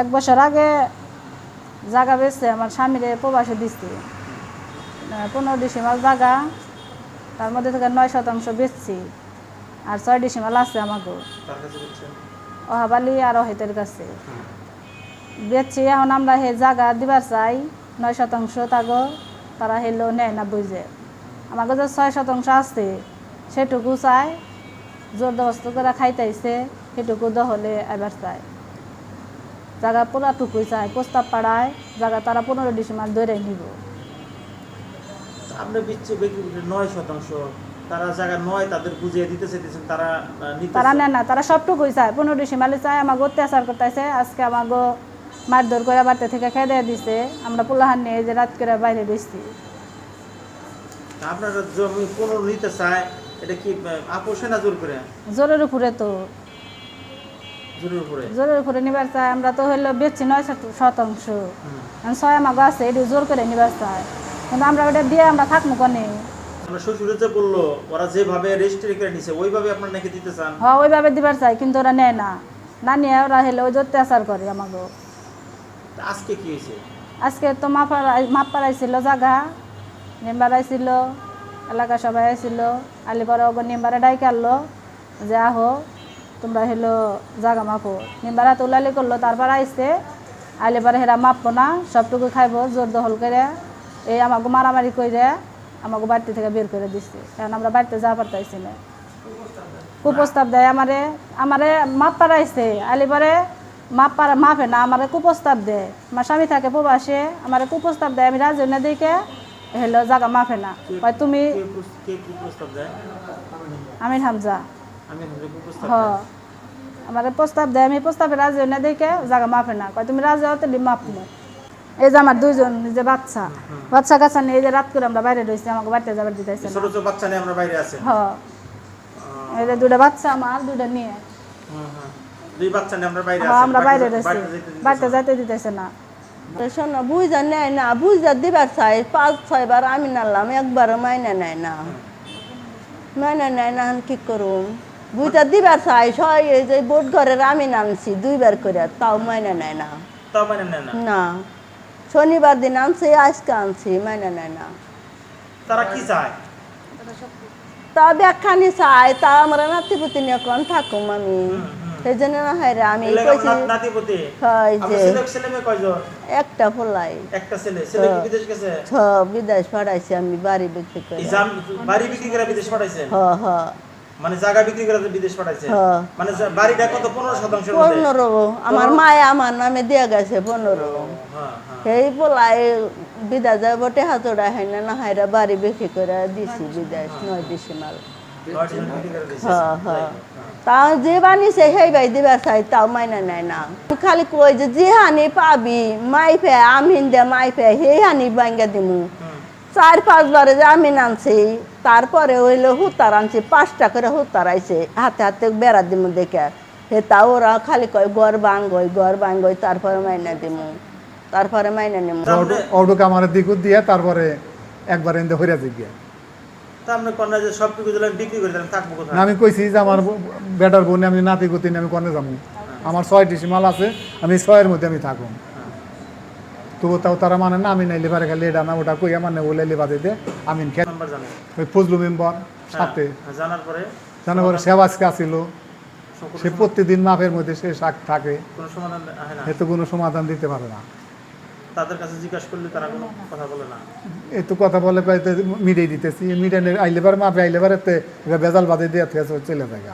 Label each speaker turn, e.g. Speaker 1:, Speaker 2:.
Speaker 1: এক বছর আগে জায়গা বেচছে আমার স্বামীরে প্রবাসে দিচ্ছি পনেরো ডিসেম্বর জায়গা তার মধ্যে থেকে নয় শতাংশ বেচছি আর ছয় ডিসেম্বর আছে আমাকে অহাবালি আর অহিতের কাছে। বেচছি এখন আমরা সেই জায়গা দিবার চাই নয় শতাংশ তাগো তারা হেলো নেয় না বুঝে। আমাকে যে ছয় শতাংশ আছে সেটুকু চাই জোর দবস্ত করে খাইতেছে সেটুকু দহলে এবার চাই। জায়গা পুরাটুকুই চাই প্রস্তাব পাড়ায় জায়গা তারা পনেরো ডিসেম্বর ধরে নিব।
Speaker 2: আপনি বিচ্ছে নয় শতাংশ তারা জায়গা নয় তাদের বুঝিয়ে দিতে চাইতেছেন তারা
Speaker 1: তারা নেয় না তারা সবটুকুই চায় পনেরো ডিসেম্বরে চায় আমাকে অত্যাচার করতেছে আজকে আমাকে মারধর করে বাড়িতে থেকে খেয়ে দিয়ে দিছে আমরা পোলাহান নিয়ে এই যে রাত করে বাইরে বেসছি।
Speaker 2: আপনারা জমি পনেরো নিতে চায় এটা কি আপোষে না জোর করে?
Speaker 1: জোরের উপরে তো।
Speaker 2: জোরের উপরে?
Speaker 1: উপরে নিবার চাই। আমরা তো হইল বেচছি নয় শতাংশ। ছয় আমাকে আছে এটি জোর করে নিবার চাই। কিন্তু আমরা ওটা দিয়ে আমরা থাকব কনে?
Speaker 2: আমরা শ্বশুরে যে বলল ওরা যেভাবে রেজিস্ট্রি করে নিছে ওইভাবে আপনার নাকি দিতে চান?
Speaker 1: হ্যাঁ ওইভাবে দিবার চাই কিন্তু ওরা নেয় না। না নিয়ে ওরা হলে ওই অত্যাচার করে আমাকে
Speaker 2: আজকে কি হয়েছে
Speaker 1: আজকে তো মাপার জাগা মেম্বার আইছিল এলাকা সবাই আইছিল আলিপাড়া নিম্বারে ডাইকে আনলো যে আহো। তোমরা হলো জাগা মাপো। নিম্বারা তোলালি করল তারপর আইসে আলিপারে হেরা মাপবো না সবটুকু খাইবো জোর দহল করে এই আমাকে মারামারি করে আমাকে বাড়িতে থেকে বের করে দিচ্ছে কারণ আমরা বাড়িতে যা পারতাইছি না। কুপ্রস্তাব দেয় আমারে আমারে মাপ পাড়াইছে আলিপারে মাপ পাড়া মাপে না আমারে কুপ্রস্তাব দেয়। আমার স্বামী থাকে প্রবাসে আমারে কুপ্রস্তাব দেয় আমি রাজি না দিকে হেলো জাগা মাপে না। তুমি আমির হামজা।
Speaker 2: আমি ভাবছি প্রস্তাব
Speaker 1: হ
Speaker 2: দেয়?
Speaker 1: আমারে প্রস্তাব দেয় আমি প্রস্তাবে রাজি না দেখে জাগা মাপে না। কয় তুমি রাজি হতে দি মাপমু এই যে আমার দুইজন এই যে বাচ্চা বাচ্চা কাচ্চা নিয়ে এই যে রাত করে আমরা বাইরে রয়েছি আমাকে বাড়িতে যাবার দিতেছে
Speaker 2: ছোট ছোট বাচ্চা নিয়ে আমরা বাইরে আছে।
Speaker 1: হ এই যে দুটা বাচ্চা আমার দুটা নিয়ে।
Speaker 2: দুই বাচ্চা নিয়ে আমরা বাইরে
Speaker 1: হ্যাঁ
Speaker 2: আছি
Speaker 1: আমরা বাইরে রয়েছি
Speaker 2: বাড়িতে যেতে দিতেছে
Speaker 1: বাড়িতে
Speaker 2: না।
Speaker 1: যাইতে দিতেছে না।
Speaker 3: শোনো বুঝা নেয় না বুঝা দিবার চাই পাঁচ ছয়বার আমি নালাম একবারও মাইনে নেয় না। মাইনে নেয় না আমি কি করুম? বুঝা দিবার চাই ছয় এই যে বোট ঘরের আমি নামছি দুইবার করে তাও মাইনে নেয় না।
Speaker 2: তাও নেয় না?
Speaker 3: না। শনিবার দিন আনছি আজকে আনছি মাইনে নেয় না।
Speaker 2: তারা কি চায়?
Speaker 3: তা ব্যাখ্যানি চাই তা আমরা নাতিপুতি নিয়ে কোন থাকুম আমি? সেই জন্য না হয় রে আমি কইছি হয় যে
Speaker 2: ছেলে ছেলে মেয়ে কয়জন?
Speaker 3: একটা ফলাই
Speaker 2: একটা ছেলে। ছেলে কি বিদেশ গেছে?
Speaker 3: ছ বিদেশ পাঠাইছি আমি বাড়ি বিক্রি করে।
Speaker 2: বাড়ি বিক্রি করে বিদেশ পাঠাইছেন?
Speaker 3: হ হ।
Speaker 2: মানে জায়গা বিক্রি করে বিদেশ পাঠাইছেন
Speaker 3: হ্যাঁ।
Speaker 2: মানে যা- বাড়িটা কত? পনেরো শতাংশের মধ্যে।
Speaker 3: পনেরো। আমার মায় আমার নামে দিয়ে গেছে পনেরো।
Speaker 2: হ্যাঁ হ্যাঁ।
Speaker 3: এই পোলাই বিদা যায় বটে হাতড়া না না হাইরা বাড়ি বিক্রি করে দিছি বিদেশ নয় ডিসেম্বর।
Speaker 2: নয়টি জন বিক্রি করে দিয়েছে।
Speaker 3: যে বানিয়েছে সেই ভাই দিবার চাই তাও মাইনা না। খালি কই যে যে হানি পাবি মাই ফে আমিন দে মাই ফে সেই হানি বাঙ্গা দিমু।
Speaker 2: হুম।
Speaker 3: পাঁচ পাঁচবারে যে আমি আনছি তারপরে হইল হুতার আনছি পাঁচটা করে হুতার আইছে হাতে হাতে বেড়া দিমু দেখে। হে তা ওরা খালি কয় গড় বাঙ্গই গড় বাঙ্গই তারপরে মাইনা দিমু তারপরে মাইনা নিমু।
Speaker 4: অডুক আমার দিকু দিয়ে তারপরে একবার এনে হইরা জিগিয়া
Speaker 2: তা আপনি কন্যা যে সব কিছু দিলেন বিক্রি করে দিলেন থাকব কোথায়?
Speaker 4: আমি কইছি যে আমার বেটার বোনে আমি নাতি গুতি আমি কনে যাব আমার ছয় ডিসি মাল আছে আমি ছয়ের মধ্যে আমি থাকুম। তবু তাও তারা মানে না আমি নাই লিভারে খালি এটা না ওটা কই আমার নেই ওলে লিভা দিতে আমি খেয়ে ওই ফজলু মেম্বার সাথে।
Speaker 2: হ্যাঁ, জানার পরে
Speaker 4: জানার পরে সেবাজকে আসিল। সে প্রতিদিন মাপের মধ্যে সে শাক থাকে।
Speaker 2: কোনো সমাধান হয় না।
Speaker 4: এ তো কোনো সমাধান দিতে পারে না।
Speaker 2: তাদের কাছে জিজ্ঞাসা করলে তারা কোনো কথা বলে না।
Speaker 4: এই তো কথা বলে মিডিয়ে দিতেছি। মিডিয়ে আইলে পারে মাপে আইলে পারে বেজাল বাদে দিয়ে চলে যায়